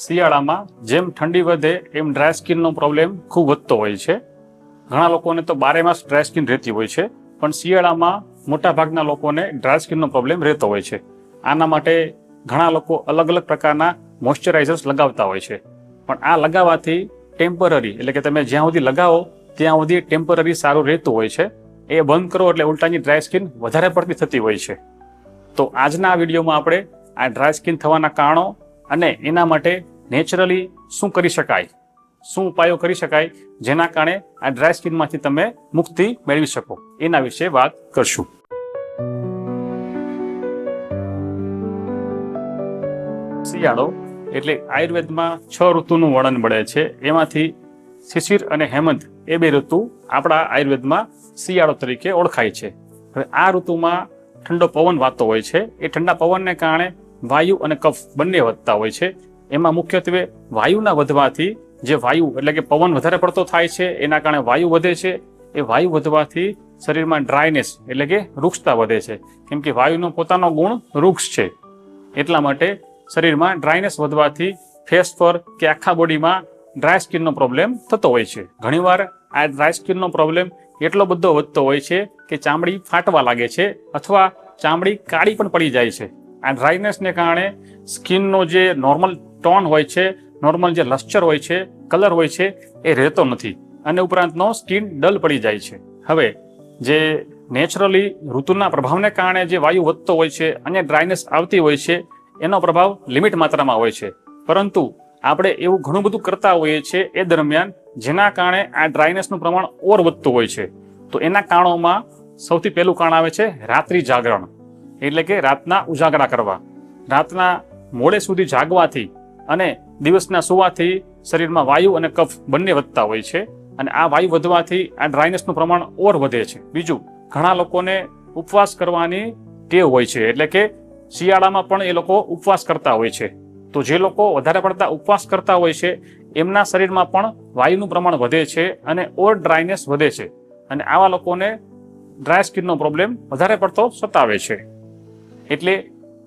શિયાળામાં જેમ ઠંડી વધે એમ ડ્રાય સ્કિનનો પ્રોબ્લેમ ખૂબ વધતો હોય છે. ઘણા લોકોને તો બારે માસ ડ્રાય સ્કિન રહેતી હોય છે, પણ શિયાળામાં મોટાભાગના લોકોને ડ્રાય સ્કિનનો પ્રોબ્લેમ રહેતો હોય છે. આના માટે ઘણા લોકો અલગ અલગ પ્રકારના મોઇશ્ચરાઇઝર્સ લગાવતા હોય છે. પણ આ લગાવવાથી ટેમ્પરરી એટલે કે તમે જ્યાં સુધી લગાવો, ત્યાં સુધી ટેમ્પરરી સારું રહેતું હોય છે. એ બંધ કરો એટલે ઉલટાની ડ્રાય સ્કિન વધારે પડતી થતી હોય છે. તો આજના આ વિડીયોમાં આપણે આ ડ્રાય સ્કિન થવાના કારણો અને એના માટે નેચરલી શું કરી શકાય? શું ઉપાયો કરી શકાય? જેના કારણે આ ડ્રાય સ્કિનમાંથી તમે મુક્તિ મેળવી શકો. એના વિશે વાત કરશું. શિયાળો એટલે આયુર્વેદમાં છ ઋતુનું વર્ણન મળે છે. એમાંથી શિશિર અને હેમંત એ બે ઋતુ આપણા આયુર્વેદમાં શિયાળો તરીકે ઓળખાય છે. હવે આ ઋતુમાં ઠંડો પવન વાતો હોય છે. એ ઠંડા પવનને કારણે વાયુ અને કફ બંને વધતા હોય છે. એમાં મુખ્યત્વે વાયુના વધવાથી જે વાયુ એટલે કે પવન વધારે પડતો થાય છે, એના કારણે વાયુ વધે છે. એ વાયુ વધવાથી શરીરમાં ડ્રાયનેસ એટલે કે વૃક્ષતા વધે છે. કેમ કે વાયુનો પોતાનો ગુણ વૃક્ષ છે. એટલા માટે શરીરમાં ડ્રાયનેસ વધવાથી ફેસ પર કે આખા બોડીમાં ડ્રાય સ્કિનનો પ્રોબ્લેમ થતો હોય છે. ઘણીવાર આ ડ્રાય સ્કિનનો પ્રોબ્લેમ એટલો બધો વધતો હોય છે કે ચામડી ફાટવા લાગે છે અથવા ચામડી કાળી પણ પડી જાય છે. આ ડ્રાયનેસને કારણે સ્કિનનો જે નોર્મલ ટોન હોય છે નોર્મલ જે લશ્ચર હોય છે કલર હોય છે, એ રહેતો નથી. અને ઉપરાંતનો સ્કિન ડલ પડી જાય છે. હવે જે નેચરલી ઋતુના પ્રભાવને કારણે જે વાયુ વધતો હોય છે અને ડ્રાયનેસ આવતી હોય છે, એનો પ્રભાવ લિમિટ માત્રામાં હોય છે. પરંતુ આપણે એવું ઘણું બધું કરતા હોઈએ છીએ એ દરમિયાન જેના કારણે આ ડ્રાયનેસનું પ્રમાણ ઓર વધતું હોય છે. તો એના કારણોમાં સૌથી પહેલું કારણ આવે છે રાત્રિ જાગરણ. એટલે કે રાતના ઉજાગરા કરવા. રાતના મોડે સુધી જાગવાથી અને દિવસના સુવાથી શરીરમાં વાયુ અને કફ બંને વધતા હોય છે અને આ વાયુ વધવાથી આ ડ્રાયનેસનું પ્રમાણ ઓર વધે છે. બીજું, ઘણા લોકોને ઉપવાસ કરવાની ટેવ હોય છે એટલે કે શિયાળામાં પણ એ લોકો ઉપવાસ કરતા હોય છે. તો જે લોકો વધારે પડતા ઉપવાસ કરતા હોય છે, એમના શરીરમાં પણ વાયુનું પ્રમાણ વધે છે અને ઓર ડ્રાયનેસ વધે છે અને આવા લોકોને ડ્રાય સ્કિનનો પ્રોબ્લેમ વધારે પડતો સતાવે છે. એટલે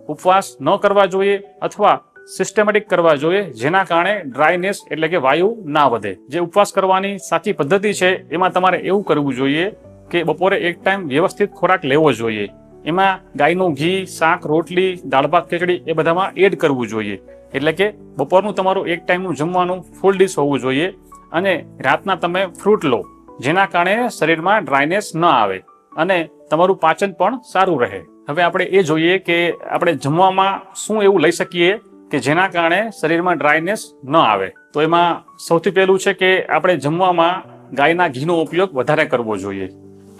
ઉપવાસ ન કરવા જોઈએ અથવા સિસ્ટમેટિક કરવા જોઈએ, જેના કારણે ડ્રાયનેસ એટલે કે વાયુ ના વધે. જે ઉપવાસ કરવાની સાચી પદ્ધતિ છે, એમાં તમારે એવું કરવું જોઈએ કે બપોરે એક ટાઈમ વ્યવસ્થિત ખોરાક લેવો જોઈએ. એમાં ગાયનું ઘી, શાક, રોટલી, દાળ ભાત, ખીચડી એ બધામાં એડ કરવું જોઈએ. એટલે કે બપોરનું તમારું એક ટાઈમનું જમવાનું ફૂલ ડીશ હોવું જોઈએ અને રાતના તમે ફ્રૂટ લો, જેના કારણે શરીરમાં ડ્રાયનેસ ન આવે અને તમારું પાચન પણ સારું રહે. હવે આપણે એ જોઈએ કે આપણે જમવામાં શું એવું લઈ શકીએ કે જેના કારણે શરીરમાં ડ્રાયનેસ ન આવે. તો એમાં સૌથી પહેલું છે કે આપણે જમવામાં ગાયના ઘીનો ઉપયોગ વધારે કરવો જોઈએ.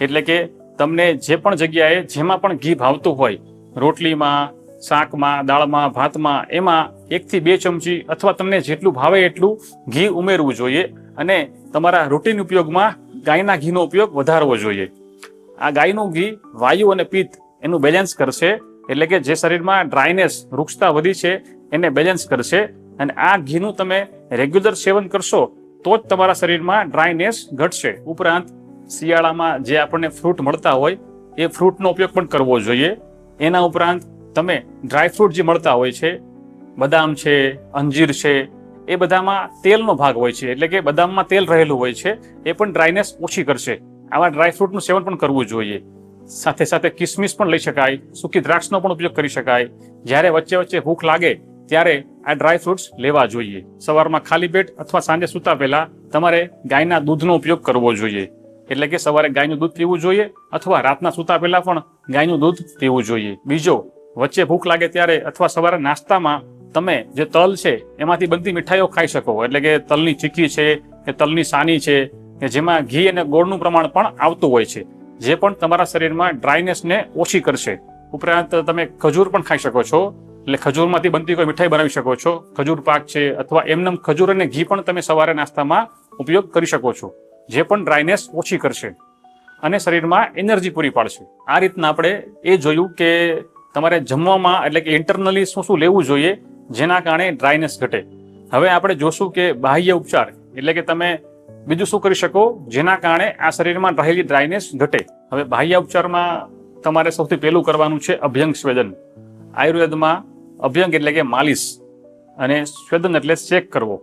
એટલે કે તમને જે પણ જગ્યાએ જેમાં પણ ઘી ભાવતું હોય, રોટલીમાં, શાકમાં, દાળમાં, ભાતમાં, એમાં એકથી બે ચમચી અથવા તમને જેટલું ભાવે એટલું ઘી ઉમેરવું જોઈએ અને તમારા રૂટીન ઉપયોગમાં ગાયના ઘીનો ઉપયોગ વધારવો જોઈએ. આ ગાયનું ઘી વાયુ અને પિત્ત એનું બેલેન્સ કરશે. એટલે કે જે શરીરમાં ડ્રાયનેસ વૃક્ષતા વધી છે, એને બેલેન્સ કરશે. અને આ ઘીનું તમે રેગ્યુલર સેવન કરશો, તો જ તમારા શરીરમાં ડ્રાયનેસ ઘટશે. ઉપરાંત શિયાળામાં જે આપણને ફ્રૂટ મળતા હોય, એ ફ્રૂટનો ઉપયોગ પણ કરવો જોઈએ. એના ઉપરાંત તમે ડ્રાય ફ્રૂટ જે મળતા હોય છે, બદામ છે, અંજીર છે, એ બધામાં તેલનો ભાગ હોય છે. એટલે કે બદામમાં તેલ રહેલું હોય છે, એ પણ ડ્રાયનેસ ઓછી કરશે. આવા ડ્રાય ફ્રૂટનું સેવન પણ કરવું જોઈએ. સાથે સાથે કિસમિસ પણ લઈ શકાય, સૂકી દ્રાક્ષનો પણ ઉપયોગ કરી શકાય. જ્યારે વચ્ચે વચ્ચે ભૂખ લાગે, ત્યારે આ ડ્રાય ફ્રૂટ્સ લેવા જોઈએ. સવારમાં ખાલી પેટ અથવા સાંજે સૂતા પહેલા તમારે ગાયના દૂધનો ઉપયોગ કરવો જોઈએ. એટલે કે સવારે ગાયનું દૂધ પીવું જોઈએ અથવા રાતના સૂતા પહેલા પણ ગાયનું દૂધ પીવું જોઈએ. બીજો, વચ્ચે ભૂખ લાગે ત્યારે અથવા સવારે નાસ્તામાં તમે જે તલ છે, એમાંથી બનતી મીઠાઈઓ ખાઈ શકો. એટલે કે તલની ચીકી છે, કે તલની સાની છે, કે જેમાં ઘી અને ગોળનું પ્રમાણ પણ આવતું હોય છે. જે પણ તમારા શરીરમાં ડ્રાયનેસને ઓછી કરશે. ઉપરાંત તમે ખજૂર પણ ખાઈ શકો છો. એટલે ખજૂરમાંથી બનતી કોઈ મીઠાઈ બનાવી શકો છો. ખજૂર પાક છે અથવા એમનેમ ખજૂર અને ઘી પણ તમે સવારે નાસ્તામાં ઉપયોગ કરી શકો છો. જે પણ ડ્રાયનેસ ઓછી કરશે. અને શરીરમાં એનર્જી પૂરી પાડશે. આ રીતના આપણે એ જોયું કે તમારે જમવામાં એટલે કે ઇન્ટરનલી શું શું લેવું જોઈએ, જેના કારણે ડ્રાયનેસ ઘટે. હવે આપણે જોશું કે બાહ્ય ઉપચાર એટલે કે તમે બીજું શું કરી શકો? જેના કારણે આ શરીરમાં રહેલી ડ્રાયનેસ ઘટે. હવે બાહ્ય ઉપચારમાં તમારે સૌથી પહેલું કરવાનું છે અભ્યંગ સ્વેદન. આયુર્વેદમાં અભ્યંગ એટલે કે માલિશ અને સ્વેદન એટલે શેક કરવો.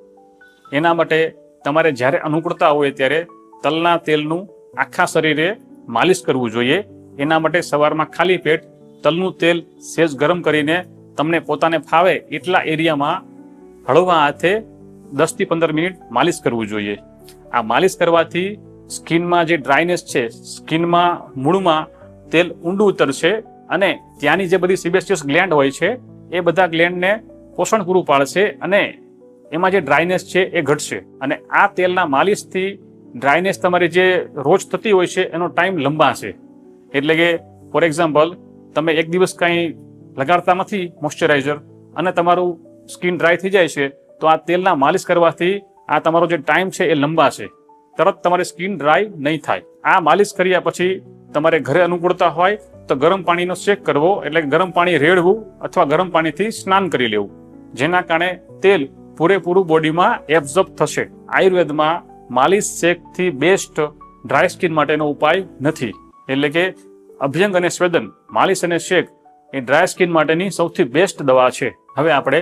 એના માટે તમારે જ્યારે અનુકૂળતા હોય ત્યારે તલના તેલનું આખા શરીરે માલિશ કરવું જોઈએ. એના માટે સવારમાં ખાલી પેટ તલનું તેલ સેજ ગરમ કરીને તમને પોતાને ફાવે એટલા એરિયામાં હળવા હાથે દસથી પંદર મિનિટ માલિશ કરવું જોઈએ. આ માલિશ કરવાથી સ્કિનમાં જે ડ્રાયનેસ છે, સ્કિનમાં મૂળમાં તેલ ઊંડું ઉતરશે અને ત્યાંની જે બધી સિબેસ્ટિયસ ગ્લેન્ડ હોય છે, એ બધા ગ્લેન્ડને પોષણ પૂરું પાડશે અને એમાં જે ડ્રાયનેસ છે, એ ઘટશે. અને આ તેલના માલિશથી ડ્રાયનેસ તમારી જે રોજ થતી હોય છે, એનો ટાઈમ લંબાશે. એટલે કે, ફોર એક્ઝામ્પલ, તમે એક દિવસ કાંઈ લગાડતા નથી મોઇશ્ચરાઇઝર અને તમારું સ્કિન ડ્રાય થઈ જાય છે, તો આ તેલના માલિશ કરવાથી આ તમારો જે ટાઈમ છે એ લંબાશે તરત તમારી સ્કિન ડ્રાય નહીં થાય. આ માલિશ કર્યા પછી તમારે ઘરે અનુકૂળતા હોય તો ગરમ પાણીનો શેક કરવો એટલે ગરમ પાણી રેડવું અથવા ગરમ પાણીથી સ્નાન કરી લેવું. જેના કારણે તેલ પૂરેપૂરું બોડીમાં એબ્ઝોર્બ થશે. આયુર્વેદમાં માલિશ શેકથી બેસ્ટ ડ્રાય સ્કિન માટેનો ઉપાય નથી. એટલે કે અભ્યંગ અને સ્વેદન, માલિશ અને શેક એ ડ્રાય સ્કિન માટેની સૌથી બેસ્ટ દવા છે. હવે આપણે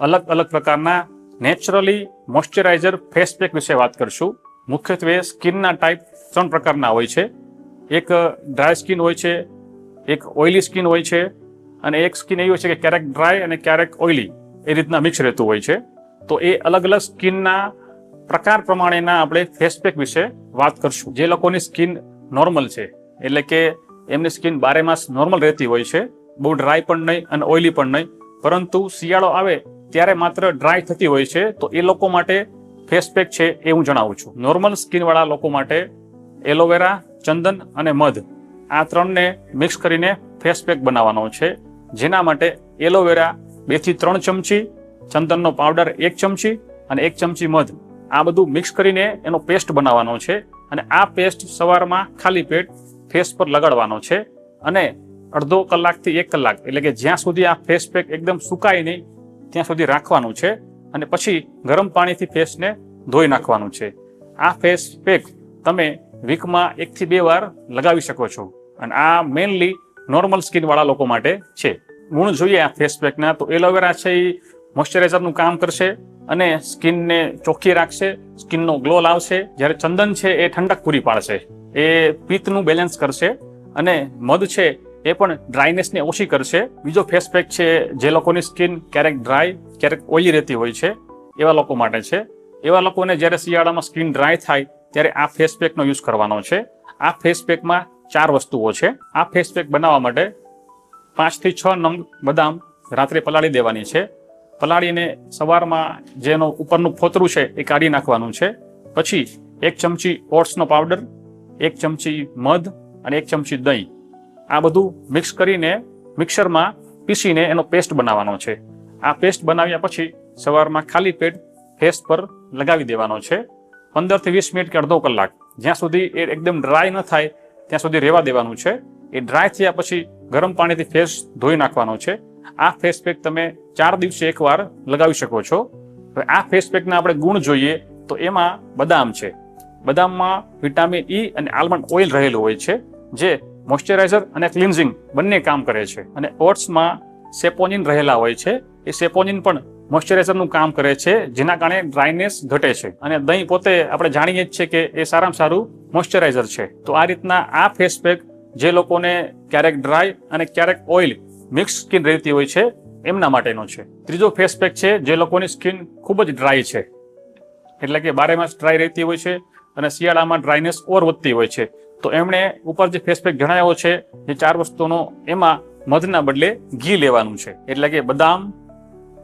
અલગ અલગ પ્રકારના નેચરલી મોઇશ્ચરાઇઝર ફેસ પેક વિશે વાત કરશું. મુખ્યત્વે સ્કિનના ટાઈપ ત્રણ પ્રકારના હોય છે. એક ડ્રાય સ્કિન હોય છે, એક ઓઇલી સ્કિન હોય છે, અને એક સ્કિન એવી હોય છે કે ક્યારેક ડ્રાય અને ક્યારેક ઓઇલી એ રીતના મિક્સ રહેતું હોય છે. તો એ અલગ અલગ સ્કિનના પ્રકાર પ્રમાણેના આપણે ફેસ પેક વિશે વાત કરશું. જે લોકોની સ્કિન નોર્મલ છે, એટલે કે એમની સ્કિન બારે માસ નોર્મલ રહેતી હોય છે, બહુ ડ્રાય પણ નહીં અને ઓઇલી પણ નહીં. પરંતુ શિયાળો આવે ત્યારે માત્ર ડ્રાય થતી હોય છે, તો એ લોકો માટે ફેસ પેક છે એ હું જણાવું છું. નોર્મલ સ્કિનવાળા લોકો માટે એલોવેરા ચંદન અને મધ આ ત્રણને મિક્સ કરીને ફેસ પેક બનાવવાનો છે. જેના માટે એલોવેરા બેથી ત્રણ ચમચી, ચંદનનો પાવડર એક ચમચી અને એક ચમચી મધ. આ બધું મિક્સ કરીને એનો પેસ્ટ બનાવવાનો છે અને આ પેસ્ટ સવારમાં ખાલી પેટ ફેસ પર લગાડવાનો છે અને અડધો કલાકથી એક કલાક, એટલે કે જ્યાં સુધી આ ફેસ પેક એકદમ સુકાય નહીં ત્યાં સુધી રાખવાનું છે અને પછી ગરમ પાણીથી ફેસને ધોઈ નાખવાનું છે. આ ફેસ પેક તમે વીકમાં એકથી બે વાર લગાવી શકો છો અને આ મેઇનલી નોર્મલ સ્કિનવાળા લોકો માટે છે. ગુણ જોઈએ આ ફેસ પેકના તો એલોવેરા છે એ મોઇશ્ચરાઇઝરનું કામ કરશે અને સ્કિનને ચોખ્ખી રાખશે, સ્કિનનો ગ્લો લાવશે. જ્યારે ચંદન છે એ ઠંડક પૂરી પાડશે. એ પિત્તનું બેલેન્સ કરશે અને મધ છે એ પણ ડ્રાયનેસને ઓછી કરશે બીજો ફેસ પેક છે જે લોકોની સ્કિન ક્યારેક ડ્રાય ક્યારેક ઓઇલી રહેતી હોય છે, એવા લોકો માટે છે. એવા લોકોને જ્યારે શિયાળામાં સ્કિન ડ્રાય થાય, ત્યારે આ ફેસ પેકનો યુઝ કરવાનો છે. આ ફેસ પેકમાં ચાર વસ્તુઓ છે. આ ફેસ પેક બનાવવા માટે પાંચથી છ નંગ બદામ રાત્રે પલાળી દેવાની છે. પલાળીને સવારમાં જેનો ઉપરનું ફોતરું છે એ કાઢી નાખવાનું છે. પછી એક ચમચી ઓટ્સનો પાવડર, એક ચમચી મધ અને એક ચમચી દહીં. આ બધું મિક્સ કરીને મિક્સરમાં પીસીને એનો પેસ્ટ બનાવવાનો છે. આ પેસ્ટ બનાવ્યા પછી સવારમાં ખાલી પેટ ફેસ પર લગાવી દેવાનો છે. પંદરથી વીસ મિનિટ કે અડધો કલાક જ્યાં સુધી એ એકદમ ડ્રાય ન થાય, ત્યાં સુધી રહેવા દેવાનું છે. એ ડ્રાય થયા પછી ગરમ પાણીથી ફેસ ધોઈ નાખવાનો છે. આ ફેસ પેક તમે ચાર દિવસે એકવાર લગાવી શકો છો. હવે આ ફેસ પેકના આપણે ગુણ જોઈએ તો એમાં બદામ છે. બદામમાં વિટામિન ઈ અને આલમંડ ઓઇલ રહેલું હોય છે, જે મોઇશ્ચરાઇઝર અને ક્લિન્ઝિંગ બંને કામ કરે છે. અને ઓટ્સમાં સેપોનિન રહેલા હોય છે. એ સેપોનિન પણ મોઇશ્ચરાઇઝરનું કામ કરે છે, જેના કારણે ડ્રાયનેસ ઘટે છે. અને દહીં પોતે આપણે જાણીએ જ છે કે એ સારામાં સારું મોઇશ્ચરાઇઝર છે. તો આ રીતના આ ફેસ પેક જે લોકોને ક્યારેક ડ્રાય અને ક્યારેક ઓઇલ મિક્સ સ્કિન રહેતી હોય છે, એમના માટેનો છે. ત્રીજો ફેસ પેક છે જે લોકોની સ્કિન ખૂબ જ ડ્રાય છે. એટલે કે બારે માસ ડ્રાય રહેતી હોય છે અને શિયાળામાં ડ્રાયનેસ ઓર વધતી હોય છે. તો એમણે ઉપર જે ફેસ પેક જણાવ્યો છે, જે ચાર વસ્તુનો એમાં મધના બદલે ઘી લેવાનું છે. એટલે કે બદામ,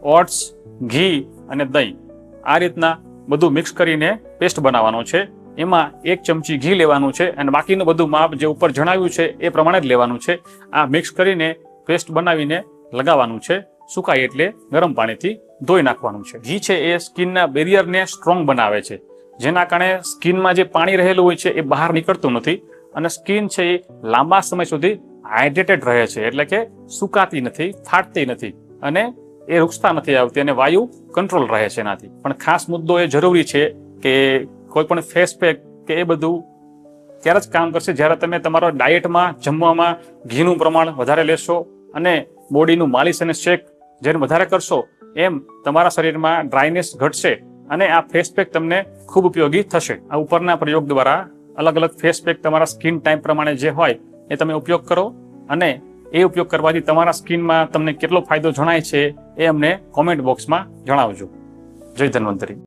ઓટ્સ, ઘી અને દહીં. આ રીતના બધું મિક્સ કરીને પેસ્ટ બનાવવાનો છે. એમાં એક ચમચી ઘી લેવાનું છે અને બાકીનું બધું માપ જે ઉપર જણાવ્યું છે એ પ્રમાણે જ લેવાનું છે. આ મિક્સ કરીને પેસ્ટ બનાવીને લગાવવાનું છે. સુકાય એટલે ગરમ પાણીથી ધોઈ નાખવાનું છે. ઘી છે એ સ્કિનના બેરિયરને સ્ટ્રોંગ બનાવે છે. જેના કારણે સ્કિનમાં જે પાણી રહેલું હોય છે એ બહાર નીકળતું નથી. અને સ્કિન છે એ લાંબા સમય સુધી હાઇડ્રેટેડ રહે છે. એટલે કે સુકાતી નથી, ફાટતી નથી અને એ રૂક્ષતા નથી આવતી અને વાયુ કંટ્રોલ રહે છે એનાથી. પણ ખાસ મુદ્દો એ જરૂરી છે કે કોઈ પણ ફેસ પેક કે એ બધું ત્યારે જ કામ કરશે? જ્યારે તમે તમારા ડાયટમાં જમવામાં ઘીનું પ્રમાણ વધારે લેશો અને બોડીનું માલિશ અને શેક જેને વધારે કરશો, એમ તમારા શરીરમાં ડ્રાયનેસ ઘટશે અને આ ફેસ પેક તમને ખૂબ ઉપયોગી થશે. આ ઉપરના પ્રયોગ દ્વારા અલગ અલગ ફેસ પેક તમારા સ્કિન ટાઈપ પ્રમાણે જે હોય એ તમે ઉપયોગ કરો અને એ ઉપયોગ કરવાથી તમારા સ્કિનમાં તમને કેટલો ફાયદો જણાય છે એ અમને કોમેન્ટ બોક્સમાં જણાવજો. જય ધન્વંતરી.